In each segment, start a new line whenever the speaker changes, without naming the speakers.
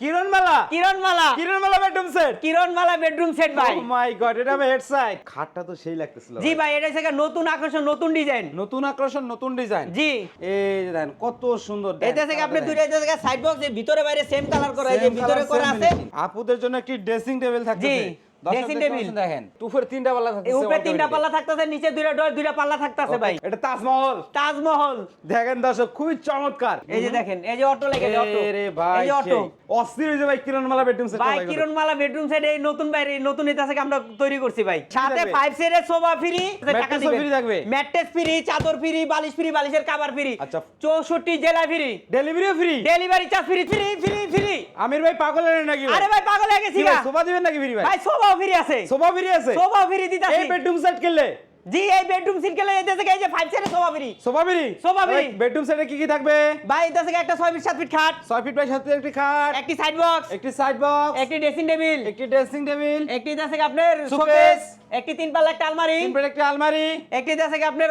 Kiranmala?
Kiranmala.
Kiranmala bedroom set
Kiranmala bedroom set ভাই।
Oh my God এটা head side খাটটা তো সেই লাগতেছিল
জি ভাই। এটা থেকে নতুন আকর্ষণ নতুন ডিজাইন
নতুন আকর্ষণ নতুন ডিজাইন
জি।
এই দেখেন কত সুন্দর
এটা থেকে আপনি দুইটা এটা থেকে সাইড বক্স ভিতরে বাইরে সেম কালার করা এই যে ভিতরে করা আছে।
আপুদের জন্য একটি ড্রেসিং টেবিল থাকতেছে।
জি, dressing
দেখেন। উপরে তিনটা পাল্লা থাকতেছে
উপরে তিনটা পাল্লা থাকতেছে নিচে দুইটা ডোর দুইটা পাল্লা থাকতেছে ভাই।
এটা তাজমহল।
তাজমহল।
দেখেন দর্শক খুবই চমৎকার।
এই যে দেখেন এই যে অটো লেগে অটো।
এ ভাই
এই যে অটো।
অস্থির হয়েছে ভাই কিরণমালা বেডরুম সেট
ভাই কিরণমালা বেডরুম সেট এই নতুন বাইরে নতুন এটা থেকে আমরা তৈরি করছি ভাই। সাথে
থাকবে?
সিটের সোফা ফ্রি
Mattress ও free থাকবে?
ম্যাট্রেস ফ্রি চাদর ফ্রি বালিশ ফ্রি বালিশের কভার ফ্রি
আচ্ছা।
চৌষট্টি জেলা free
ডেলিভারিও free
delivery charge free free free free
Amir ভাই পাগল হলেন নাকি
আরে ভাই পাগল হয়ে গেছি।
সোফা দিবেন নাকি ফ্রি ভাই?
ভাই সোফাও ফ্রি আছে
সোফা ফ্রি আছে
সোফাও ফ্রি দিতাছি
এই বেডরুম সেট কিনলে।
জি এই বেডরুম সিট কেলে এই থেকে এই যে five sofa
sofa
sofa free।
Bedroom সেটে কি কি থাকবে?
ভাই থেকে একটা ফিট ফিট খাট।
ফিট বাই ফিট একটি খাট।
একটি সাইড বক্স
একটি সাইড বক্স
একটি ড্রেসিং টেবিল
একটি ড্রেসিং টেবিল
একটি থেকে আপনার। শোকেস একটি তিন পাল্লা একটা আলমারি।
তিন ফিট একটি আলমারি।
একটি থেকে আপনার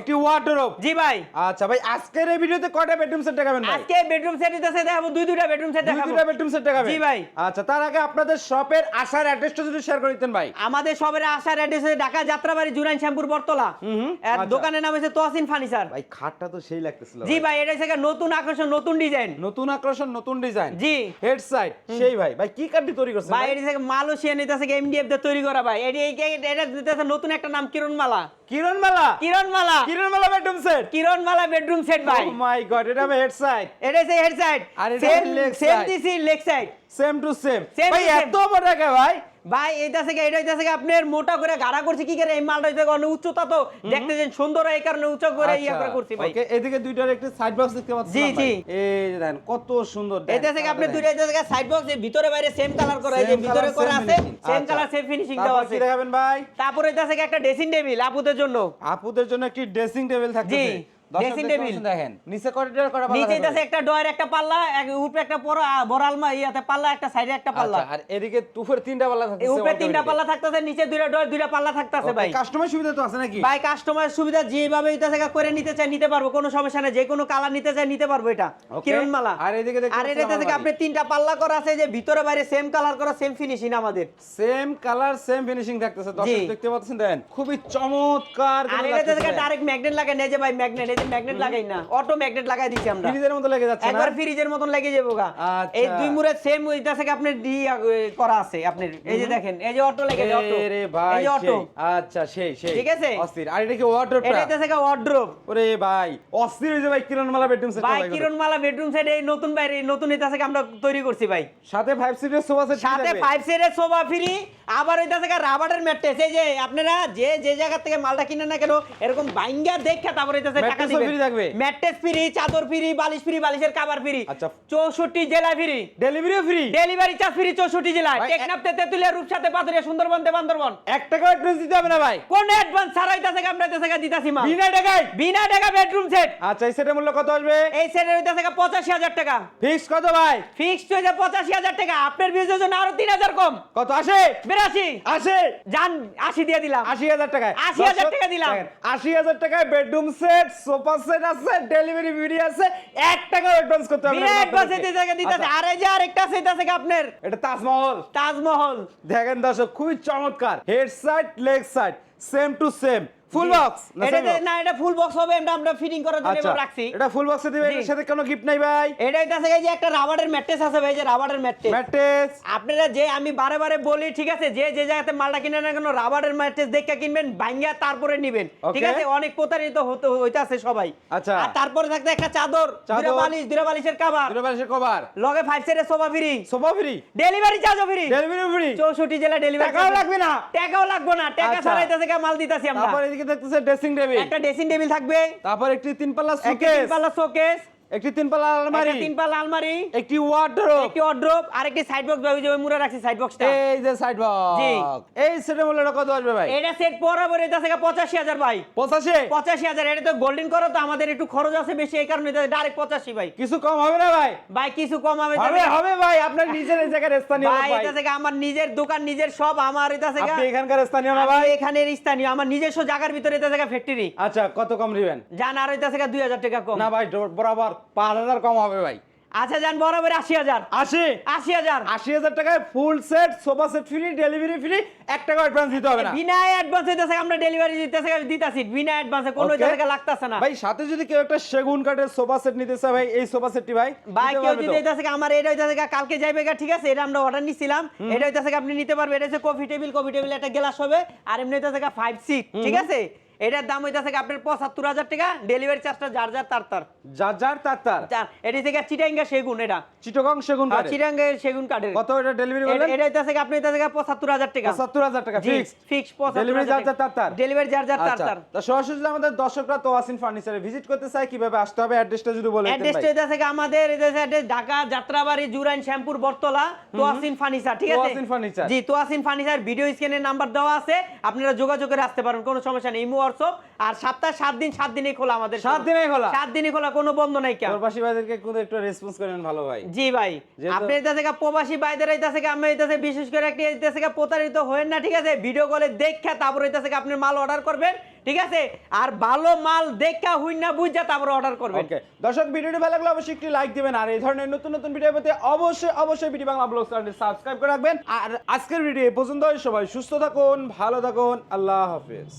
একটি
জি ভাই।
আচ্ছা ভাই আজকের এই ভিডিওতে কয়টা বেডরুম সেট দেখাবেন ভাই?
আজকে বেডরুম সেট দিতেছে দেখাবো দুই দুইটা বেডরুম সেট
দুই দুইটা বেডরুম সেট দেখাবেন?
জি ভাই।
আচ্ছা তার আগে আপনাদের শপের আসার অ্যাড্রেসটা যদি শেয়ার করে দিতেন ভাই।
আমাদের সবের আসার অ্যাড্রেস ঢাকা যাত্রাবাড়ি জুরাইন শ্যামপুর বর্তলা
হুম,
আর
আচ্ছা।
দোকানের নাম হচ্ছে তোয়াসিন ফার্নিচার।
ভাই খাটটা তো সেই লাগতেছিল
জি ভাই। এটা হচ্ছে নতুন আকর্ষণ নতুন ডিজাইন।
নতুন আকর্ষণ নতুন ডিজাইন।
জি।
হেড সাইড সেই ভাই। ভাই কি কাঠটি তৈরি করছেন
ভাই এটা থেকে মালয়েশিয়ান এটা থেকে এমডিএফ দিয়ে তৈরি করা ভাই। এটি এই- এটা দিতেছে নতুন একটা নাম Kiranmala.
Kiranmala?
Kiranmala.
Kiranmala bedroom set
Kiranmala bedroom set ভাই।
ও মাই গড এটা হেড সাইড
এটা হচ্ছে হেড সাইড
আর এটা
সেম
leg
সেম দিছি leg side
same two same ভাই। এত বড় কে ভাই।
ভাই এটা থেকে এটা হইতাছে কি আপনার মোটা করে গাড়া করছি কি করে এই মালটা হইতাছে অনেক উচ্চতা তো। দেখতে যেন সুন্দর এই কারণে উঁচু করে ইয়া করে করছি ভাই।
ওকে এদিকে দুইটার একটি সাইড বক্স দেখতে পাচ্ছেন
জি, জি।
এই যে দেখেন কত সুন্দর।
এটা থেকে আপনি দুইটা এটা থেকে সাইড বক্স ভিতরে বাইরে সেম কালার করা এই যে ভিতরে করা আছে। সেম
আচ্ছা।
কালার সেম ফিনিশিং দেওয়া আছে।
দেখাবেন ভাই?
তারপরে এটা থেকে একটা ড্রেসিং টেবিল আপুদের জন্য।
আপুদের জন্য একটি ড্রেসিং টেবিল থাকতেছে।
Table।
পাচ্ছেন, দেখেন। নিচে করিডোর করা
নিচে। একটা ডয়ের একটা পাল্লা এক উপরে একটা বড় বড় আলমা ইয়াতে পাল্লা একটা সাইডে একটা পাল্লা।
আচ্ছা, আর এদিকে উপরে তিনটা পাল্লা থাকতেছে
উপরে তিনটা পাল্লা থাকতেছে নিচে দুইটা ডয়ের দুইটা পাল্লা থাকতেছে ভাই।
কাস্টমার সুবিধা তো আছে নাকি?
ভাই কাস্টমার সুবিধা যেভাবে করে নিতে নিতে পারব কোনো সমস্যা নেই। যে কোনো কালার নিতে চায় নিতে পারব এটা. কিরণমালা
আর এদিকে
আর এটা থেকে আপনি তিনটা পাল্লা করা আছে যে ভিতরে বাইরে সেম কালার করা সেম ফিনিশিং আমাদের।
সেম কালার সেম ফিনিশিং থাকতেছে দর্শক দেখতে পাচ্ছেন দেখেন খুবই চমৎকার
আর এটা থেকে ডাইরেক্ট ম্যাগনেট লাগে যে ভাই ম্যাগনেট এই ম্যাগনেট লাগাই না অটো ম্যাগনেট লাগাই দিচ্ছি আমরা।
ফ্রিজের মতো লেগে যাচ্ছে
একবার ফ্রিজের মতন লেগে যাব গা।
আচ্ছা।
এই দুই মুড়ে সেম ওইটা থেকে আপনার ডি করা আছে আপনার। এই যে দেখেন এই যে অটো লেগে অটো
এ ভাই
এই অটো
আচ্ছা সেই সেই।
ঠিক আছে?
অস্থির। আর এটা কি ওয়ার্ডরোবটা
এটা এটা থেকে ওয়ার্ড্রোব
ওরে ভাই অস্থির হয়েছে ভাই কিরণমালা বেডরুম সেট
ভাই কিরণমালা বেডরুম সেট এই নতুন বাইরে নতুন এটা থেকে আমরা তৈরি করছি ভাই।
সাথে ফাইভ সিটের সোফা সেট
সাথে ফাইভ সিটের সোফা ফ্রি আবার ওইটা থেকে রাবারের ম্যাট্রেস। এই যে আপনারা যে যে জায়গা থেকে মালটা কিনেন না কেন এরকম বাইঙ্গা দেখে তারপর এটা থেকে টাকা
free থাকবে?
ম্যাট্রেস ফ্রি চাদর ফ্রি বালিশ ফ্রি বালিশের কভার ফ্রি
আচ্ছা।
চৌষট্টি জেলা ফ্রি
ডেলিভারিও ফ্রি
ডেলিভারি চার্জ ফ্রি চৌষট্টি
ভাই,
টেকনাফ তেতুলিয়া রূপসাতে পাথরিয়া সুন্দরবন দেবান্দরবন।
এক টাকা অ্যাডভান্স দিতে হবে না ভাই।
কোন অ্যাডভান্স ছাড়া হইতা থেকে আমরা থেকে দিতাছি মা
বিনা টাকায়?
বিনা টাকা বেডরুম সেট
আচ্ছা এই সেটের মূল্য কত আসবে?
এই সেটের হইতা থেকে পঁচাশি হাজার টাকা।
ফিক্স কত ভাই?
ফিক্সড হয়েছে পঁচাশি হাজার টাকা। আপনার বিজয়ের জন্য আরও তিন হাজার কম।
কত আসে?
বিরাশি
আসে
যান আশি দিয়ে দিলাম।
আশি হাজার টাকায়।
80,000
দর্শক,
টাকা দিলাম।
আশি হাজার টাকায় বেডরুম সেট সোফা সেট আছে ডেলিভারি বিডি আছে এক টাকা অ্যাডভান্স করতে হবে
অ্যাডভান্স। দিতে থেকে দিতেছে।
আচ্ছা,
আর যে আরেকটা আছে এটা আপনার
এটা তাজমহল।
তাজমহল।
দেখেন দর্শক খুবই চমৎকার। Head side leg side same to same full box
এটা না এটা ফুল বক্স হবে এটা আমরা ফিটিং করার জন্য
আচ্ছা।
রাখছি।
এটা ফুল বক্সে দিবেন এর সাথে কোনো গিফট নাই ভাই।
এটা এটা থেকে এই যে একটা রাবারের ম্যাট্রেস আছে ভাই যে রাবারের ম্যাট্রেস
ম্যাট্রেস
আপনারা যে আমি বারে বারে বলি ঠিক আছে যে যে জায়গাতে মালটা কিনেন না কেন রাবারের ম্যাট্রেস দেখে কিনবেন ভাঙ্গা তারপরে নিবেন। ঠিক আছে অনেক প্রতারিত হতে হইতাছে সবাই।
আচ্ছা।
আর তারপরে থাকতে একটা চাদর। দুটা বালিশ দুটা বালিশের কভার
দুটো বালিশের কভার
লগে ফাইভ সিটের sofa free
sofa free
delivery চার্জও ফ্রি
ডেলিভারি ফ্রি
চৌষট্টি জেলা ডেলিভারি
টাকাও লাগবে না।
টাকাও লাগবে না। টাকা
আচ্ছা।
থেকে মাল দিতাছি আমরা।
তারপর এদিকে দেখতেছে ড্রেসিং টেবিল
একটা ড্রেসিং টেবিল থাকবে।
তারপর একটি তিন পাল্লা শোকেস
তিন পাল্লা শোকেস
একটি আলমারি
আলমারি।
একটি ওয়ার্ডরোব
একটি ওয়ার্ড্রোব আর একটি সাইড বক্স ভাই ওই যে ওই রাখছি সাইড বক্সটা
এই যে সাইড
জি।
এই সেটের মূল্যটা কত আসবে ভাই?
এটা সেট বরাবর এটা থেকে পঁচাশি হাজার ভাই।
পঁচাশি?
পঁচাশি হাজার এটা তো গোল্ডেন করো তো আমাদের একটু খরচ আছে বেশি এই কারণে ডাইরেক্ট পঁচাশি ভাই।
কিছু কম হবে না ভাই?
ভাই কিছু কম হবে
হবে হবে ভাই আপনার নিজের এই জায়গার স্থানীয়
ভাই এটা থেকে আমার নিজের দোকান নিজের সব আমার এটা থেকে
আপনি এখানকার স্থানীয় না ভাই?
এখানের স্থানীয় আমার নিজস্ব জায়গার ভিতরে এটা থেকে ফ্যাক্টরি
আচ্ছা কত কম দিবেন
জান আর এটা থেকে দুই হাজার টাকা কম।
না ভাই বরাবর পাঁচ হাজার কম হবে ভাই।
আচ্ছা যান বরাবর আশি হাজার।
আশি?
আশি হাজার।
আশি হাজার টাকায় full set sofa set free delivery free এক টাকা অ্যাডভান্স দিতে হবে না।
বিনা অ্যাডভান্স আমরা ডেলিভারি দিতেছে দিতাছি। বিনা অ্যাডভান্সে কোনো লাগতেছে না।
ভাই সাথে যদি কেউ একটা সেগুন কাঠের সোফা সেট নিতে চায় ভাই এই সোফা সেটটি ভাই
ভাই কেউ যদি? হইতাছে আমার এটা হইতাছে কালকে যাইবে ঠিক আছে এটা আমরা অর্ডার নিছিলাম। এটা হইতাছে আপনি নিতে পারবেন এটা হচ্ছে কফি টেবিল কফি টেবিল একটা গ্লাস হবে আর এমনি হইতাছে ফাইভ সিট ঠিক আছে? এটার দাম হইতাছে আপনার পঁচাত্তর হাজার টাকা ডেলিভারি চার্জটা যার যার তার তার।
যার যার তার তার।
এটা থেকে চিটাঙ্গা সেগুন এটা।
চিটগং সেগুন কাঠের।
চিটাঙ্গা সেগুন কাঠের।
কত এটা ডেলিভারি বললেন?
এটা হইতাছে আপনি হইতাছে পঁচাত্তর হাজার টাকা।
পঁচাত্তর হাজার টাকা ফিক্স
ফিক্স
ডেলিভারি যার যার তার তার।
ডেলিভারি যার যার তার
আচ্ছা
তার।
তা সরাসরি আমাদের দর্শকরা তোয়াসিন ফার্নিচারে ভিজিট করতে চায় কীভাবে আসতে হবে? অ্যাড্রেসটা যদি বলে দিতেন
অ্যাড্রেসটা থেকে আমাদের এটা থেকে ঢাকা যাত্রাবাড়ি জুরাইন শ্যামপুর বটতলা তোয়াসিন ফার্নিচার ঠিক আছে?
তোয়াসিন ফার্নিচার।
জি তোয়াসিন ফার্নিচার ভিডিও স্ক্রিনের নাম্বার দেওয়া আছে। আপনারা যোগাযোগ করে আসতে পারেন কোনো সমস্যা নেই। ইমো হোয়াটসঅ্যাপ আর সপ্তাহে সাত দিন সাত দিনই খোলা আমাদের
সাত দিনেই খোলা?
সাত দিনই খোলা কোনো বন্ধ নাই কেন
প্রবাসী ভাইদেরকে একটু রেসপন্স করেন ভালো ভাই।
জি ভাই আপনি এটা থেকে প্রবাসী বাইদের এটা থেকে আমি এটা থেকে বিশেষ করে একটি এটা থেকে প্রতারিত হয়েন না ঠিক আছে? ভিডিও কলে দেখা তারপর এটা থেকে আপনি মাল অর্ডার করবেন ঠিক আছে? আর ভালো মাল দেখা হইন না বুঝা তারপর অর্ডার করবেন।
ওকে দর্শক ভিডিওটি ভালো লাগলে অবশ্যই একটি লাইক দিবেন আর এই ধরনের নতুন নতুন ভিডিও পেতে অবশ্যই অবশ্যই ভিডিও বাংলা ব্লগ চ্যানেলটি সাবস্ক্রাইব করে রাখবেন। আর আজকের ভিডিও পর্যন্ত সবাই সুস্থ থাকুন ভালো থাকুন আল্লাহ হাফেজ।